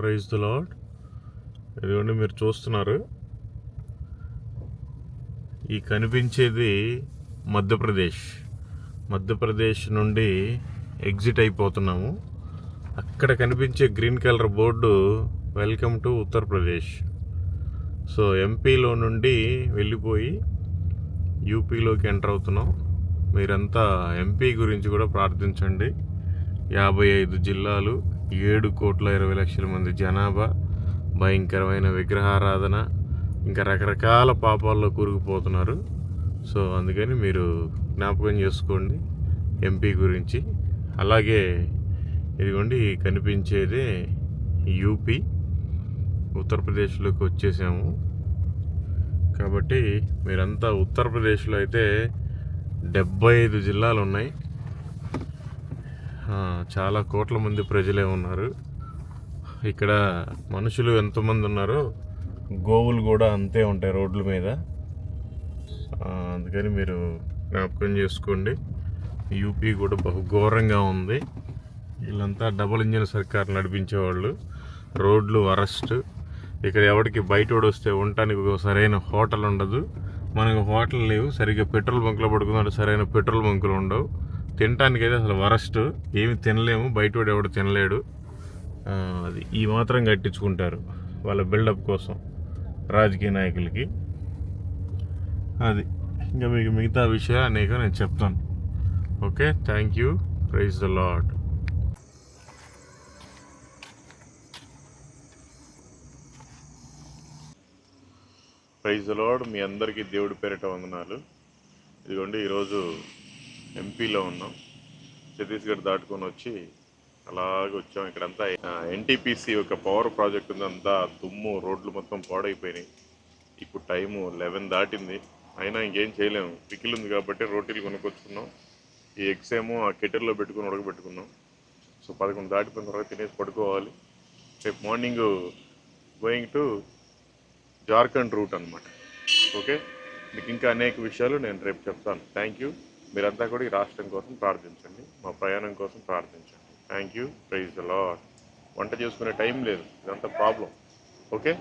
Praise the lord ఇదిగోండి మీరు చూస్తున్నారు. ఈ కనిపించేది మధ్యప్రదేశ్. మధ్యప్రదేశ్ నుండి ఎగ్జిట్ అయిపోతున్నాము. అక్కడ కనిపించే green colour board welcome to Uttar Pradesh so ఎంపీలో నుండి వెళ్ళిపోయి యూపీలోకి ఎంటర్ అవుతున్నాం. మీరంతా ఎంపీ గురించి కూడా ప్రార్థించండి. యాభై ఐదు జిల్లాలు ఏడు కోట్ల ఇరవై లక్షల మంది జనాభా భయంకరమైన విగ్రహారాధన ఇంకా రకరకాల పాపాల్లో కూరుకుపోతున్నారు. సో అందుకని మీరు జ్ఞాపకం చేసుకోండి ఎంపీ గురించి. అలాగే ఇదిగోండి కనిపించేదే యూపీ. ఉత్తరప్రదేశ్లోకి వచ్చేసాము. కాబట్టి మీరంతా ఉత్తరప్రదేశ్లో అయితే డెబ్బై ఐదు జిల్లాలు ఉన్నాయి. చాలా కోట్ల మంది ప్రజలే ఉన్నారు. ఇక్కడ మనుషులు ఎంతమంది ఉన్నారో గోవులు కూడా అంతే ఉంటాయి రోడ్ల మీద. అందుకని మీరు జ్ఞాపకం చేసుకోండి. యూపీ కూడా బహు ఘోరంగా ఉంది. వీళ్ళంతా డబుల్ ఇంజిన్ సర్కార్ నడిపించేవాళ్ళు. రోడ్లు అరెస్ట్. ఇక్కడ ఎవరికి బయట వస్తే ఉండటానికి ఒక సరైన హోటల్ ఉండదు. మనకు హోటల్ లేవు. సరిగ్గా పెట్రోల్ బంకులో పడుకున్నాడు సరైన పెట్రోల్ బంకులు ఉండవు. తినటానికి అయితే అసలు వరస్ట్. ఏమి తినలేము. బయట వాడు ఎవడు తినలేడు. అది ఈ మాత్రం కట్టించుకుంటారు వాళ్ళ బిల్డప్ కోసం రాజకీయ నాయకులకి. అది ఇంకా మీకు మిగతా విషయాలు అనేక నేను చెప్తాను. Okay? Thank you. Praise the Lord praise the Lord మీ అందరికీ దేవుడి పేరిట వందనాలు. ఇదిగోండి ఈరోజు ఎంపీలో ఉన్నాం. ఛత్తీస్గఢ్ దాటుకొని వచ్చి అలాగే వచ్చాం. ఇక్కడంతా ఎన్టీపీసీ ఒక పవర్ ప్రాజెక్ట్ ఉందంతా దుమ్ము రోడ్లు మొత్తం పాడైపోయినాయి. ఇప్పుడు టైము లెవెన్ దాటింది. అయినా ఇంకేం చేయలేము పికిల్ ఉంది కాబట్టి రోటీలు కొనుక్కొచ్చుకున్నాం. ఈ ఎగ్స్ ఏమో ఆ కెటర్లో పెట్టుకుని ఉడకబెట్టుకున్నాం. సో పదకొండు దాటిపోయిన తర్వాత తినేసి పడుకోవాలి. రేపు morning going to Jharkhand route అనమాట ఓకే? మీకు ఇంకా అనేక విషయాలు నేను రేపు చెప్తాను. థ్యాంక్ యూ మీరంతా కూడా ఈ రాష్ట్రం కోసం ప్రార్థించండి మా ప్రయాణం కోసం ప్రార్థించండి. Thank you praise the Lord వంట చేసుకునే టైం లేదు ఇదంతా ప్రాబ్లం ఓకే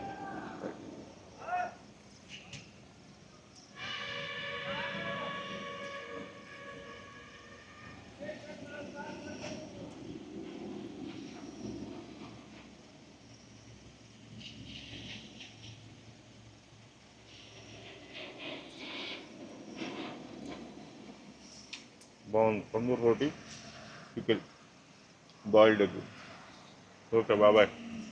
బాగుంది తందూరు రోటీ చికెన్ బాయిల్డ్ ఎగ్ ఓకే బాబాయ్